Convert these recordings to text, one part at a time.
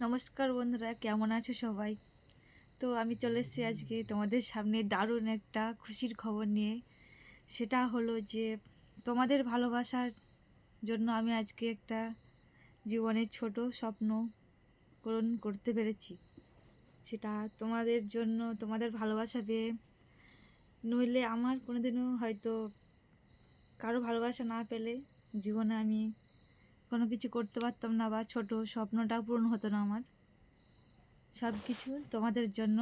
নমস্কার বন্ধুরা, কেমন আছো সবাই? তো আমি চলে এসেছি আজকে তোমাদের সামনে দারুণ একটা খুশির খবর নিয়ে। সেটা হলো যে, তোমাদের ভালোবাসার জন্য আমি আজকে একটা জীবনের ছোট স্বপ্ন পূরণ করতে পেরেছি। সেটা তোমাদের জন্য, তোমাদের ভালোবাসা পেয়ে নইলে আমার কোনোদিনও হয়তো কারও ভালোবাসা না পেলে জীবনে আমি কোনো কিছু করতে পারতাম না বা ছোট স্বপ্নটাও পূরণ হতো না আমার। সব কিছু তোমাদের জন্য।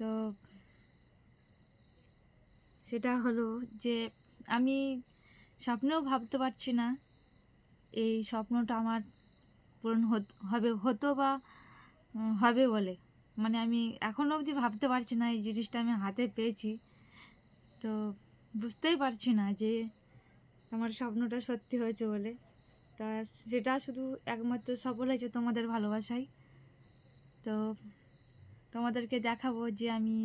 তো সেটা হলো যে আমি স্বপ্নেও ভাবতে পারছি না এই স্বপ্নটা আমার পূরণ হবে, হতো বা হবে বলে। মানে আমি এখনও অবধি ভাবতে পারছি না এই জিনিসটা আমি হাতে পেয়েছি। তো বুঝতেই পারছি না যে আমার স্বপ্নটা সত্যি হয়েছে বলে। তা সেটা শুধু একমাত্র সফল হয়েছে তোমাদের ভালোবাসায়। তো তোমাদেরকে দেখাবো যে আমি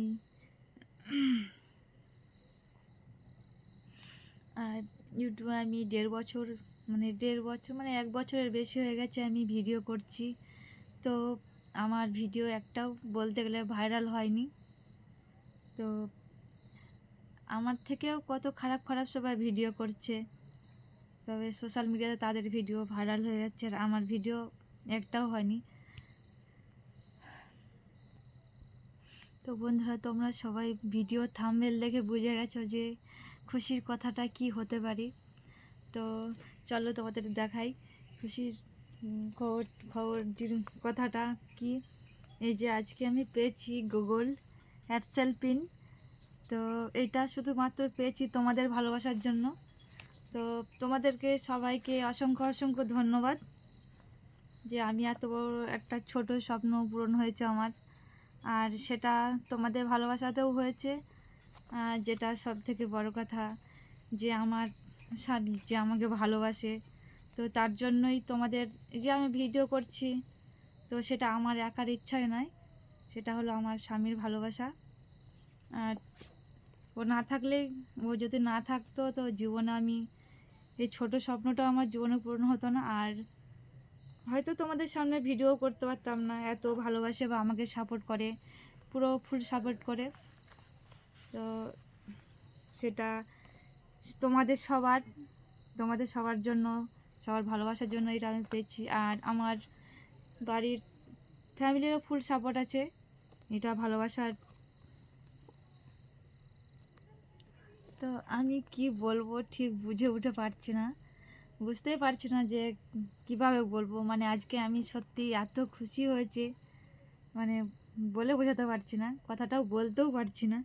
আর ইউটিউবে আমি দেড় বছর মানে দেড় বছর মানে এক বছরের বেশি হয়ে গেছে আমি ভিডিও করছি। তো আমার ভিডিও একটাও বলতে গেলে ভাইরাল হয়নি। তো আমার থেকেও কত খারাপ খারাপ সবাই ভিডিও করছে। তবে সোশ্যাল মিডিয়াতে তাদের ভিডিও ভাইরাল হয়ে যাচ্ছে আর আমার ভিডিও একটাও হয়নি। তো বন্ধুরা, তোমরা সবাই ভিডিও থামবেল দেখে বুঝে গেছো যে খুশির কথাটা কি হতে পারে। তো চলো তোমাদের দেখাই খুশির খবর খবর কথাটা কি। এই যে আজকে আমি পেয়েছি গুগল অ্যাডসেল পিন তো এটা শুধুমাত্র পেয়েছি তোমাদের ভালোবাসার জন্য। তো তোমাদেরকে সবাইকে অসংখ্য অসংখ্য ধন্যবাদ যে আমি এত বড় একটা ছোট স্বপ্ন পূরণ হয়েছে আমার। আর সেটা তোমাদের ভালোবাসাতেও হয়েছে। যেটা সব থেকে বড় কথা যে আমার স্বামী, যে আমাকে ভালোবাসে। তো তার জন্যই তোমাদের যে আমি ভিডিও করছি, তো সেটা আমার একার ইচ্ছায় নয়, সেটা হলো আমার স্বামীর ভালোবাসা। আর ও না থাকলে ও যদি না থাকতো, তো জীবনে আমি এই ছোট স্বপ্নটা আমার জীবনে পূরণ হতো না। আর হয়তো তোমাদের সামনে ভিডিও করতে পারতাম না, এত ভালোবাসে বা আমাকে সাপোর্ট করে, পুরো ফুল সাপোর্ট করে। তো সেটা তোমাদের সবার তোমাদের সবার জন্য, সবার ভালোবাসার জন্য এটা আমি পেয়েছি। আর আমার বাড়ির ফ্যামিলিরও ফুল সাপোর্ট আছে। এটা ভালোবাসার তো আমি কি বলব ঠিক বুঝে উঠে পারছি না। বুঝতেই পারছি না যে কীভাবে বলব। মানে আজকে আমি সত্যি এত খুশি হয়েছি। মানে বলে বোঝাতে পারছি না, কথাটাও বলতেও পারছি না।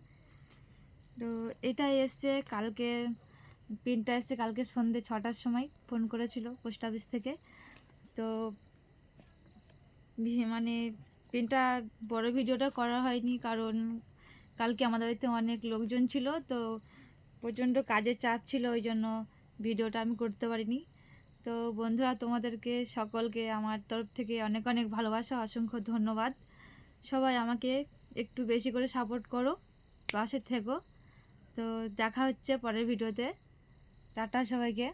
তো এটা এসছে কালকে পিনটা এসছে কালকে সন্ধে ছটার সময় ফোন করেছিল পোস্ট অফিস থেকে। তো মানে পিনটা বড় ভিডিওটা করা হয়নি, কারণ কালকে আমাদের বাড়িতে অনেক লোকজন ছিল। তো প্রচণ্ড কাজের চাপ ছিল, ওই জন্য ভিডিওটা আমি করতে পারিনি। তো বন্ধুরা, তোমাদেরকে সকলকে আমার তরফ থেকে অনেক অনেক ভালোবাসা, অসংখ্য ধন্যবাদ। সবাই আমাকে একটু বেশি করে সাপোর্ট করো, পাশে থেকো। তো দেখা হচ্ছে পরের ভিডিওতে। টাটা সবাইকে।